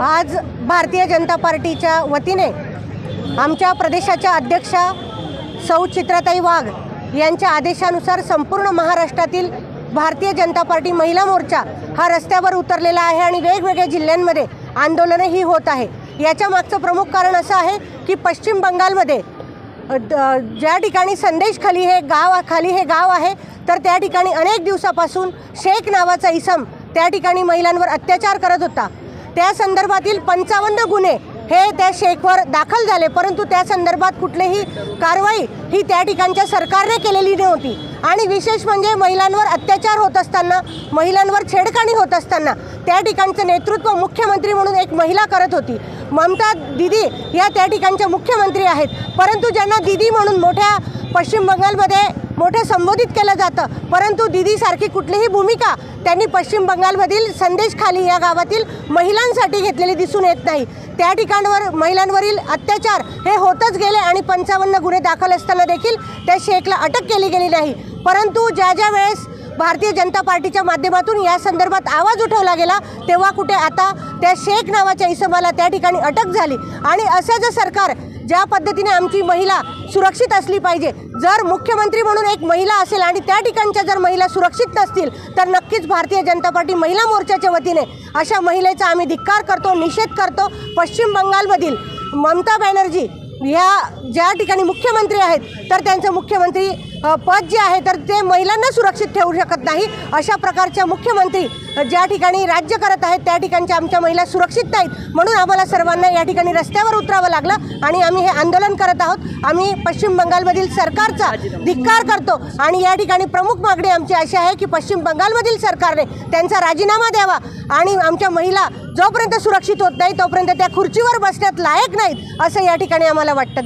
आज भारतीय जनता पार्टीच्या वतीने आमच्या प्रदेशाच्या अध्यक्षा सौ चित्रताई वाघ यांच्या आदेशानुसार संपूर्ण महाराष्ट्रातील भारतीय जनता पार्टी महिला मोर्चा हा रस्त्यावर उतरलेला आहे आणि वेगवेगळ्या जिल्ह्यांमध्ये आंदोलनही होत आहे. याच्या मागचं प्रमुख कारण असं आहे की पश्चिम बंगालमध्ये द- ज्या ठिकाणी संदेश खाली हे गाव खाली हे गाव आहे तर त्या ठिकाणी अनेक दिवसापासून शेख नावाचा इसम त्या ठिकाणी महिलांवर अत्याचार करत होता. त्या संदर्भातील पंचावन्न गुन्हे हे त्या शेखवर दाखल झाले परंतु त्या संदर्भात कुठलीही कारवाई ही त्या ठिकाणच्या सरकारने केलेली नव्हती. आणि विशेष म्हणजे महिलांवर अत्याचार होत असताना महिलांवर छेडखाणी होत असताना त्या ठिकाणचं नेतृत्व मुख्यमंत्री म्हणून एक महिला करत होती. ममता दिदी या त्या ठिकाणच्या मुख्यमंत्री आहेत. परंतु ज्यांना दिदी म्हणून मोठ्या पश्चिम बंगालमध्ये मोठं संबोधित केलं जातं. परंतु दिदीसारखी कुठलीही भूमिका त्यांनी पश्चिम बंगालमधील संदेशखाली या गावातील महिलांसाठी घेतलेली दिसून येत नाही. त्या ठिकाणवर महिलांवरील अत्याचार हे होतच गेले आणि पंचावन्न गुन्हे दाखल असताना देखील त्या शेखला अटक केली गेली नाही. परंतु ज्या ज्या वेळेस भारतीय जनता पार्टीच्या माध्यमातून या संदर्भात आवाज उठवला गेला तेव्हा कुठे आता त्या शेख नावाच्या इसमाला त्या ठिकाणी अटक झाली. आणि असं जर सरकार ज्या पद्धतीने आमची महिला सुरक्षित असली पाहिजे जर मुख्यमंत्री म्हणून एक महिला असेल आणि त्या ठिकाणच्या जर महिला सुरक्षित नसतील तर नक्कीच भारतीय जनता पार्टी महिला मोर्चाच्या वतीने अशा महिलेचा आम्ही धिक्कार करतो निषेध करतो. पश्चिम बंगालमधील ममता बॅनर्जी ह्या ज्या ठिकाणी मुख्यमंत्री आहेत तर त्यांचं मुख्यमंत्री पद जे आहे तर ते महिलांना सुरक्षित ठेवू शकत नाही. अशा प्रकारच्या मुख्यमंत्री ज्या ठिकाणी राज्य करत आहेत त्या ठिकाणच्या आमच्या महिला सुरक्षित नाहीत म्हणून आम्हाला सर्वांना या ठिकाणी रस्त्यावर उतरावं लागलं आणि आम्ही हे आंदोलन करत आहोत. आम्ही पश्चिम बंगालमधील सरकारचा धिक्कार करतो आणि या ठिकाणी प्रमुख मागणी आमची अशी आहे की पश्चिम बंगालमधील सरकारने त्यांचा राजीनामा द्यावा आणि आमच्या महिला जोपर्यंत सुरक्षित होत नाही तोपर्यंत त्या खुर्चीवर बसण्यात लायक नाहीत असं या ठिकाणी आम्हाला वाटतं.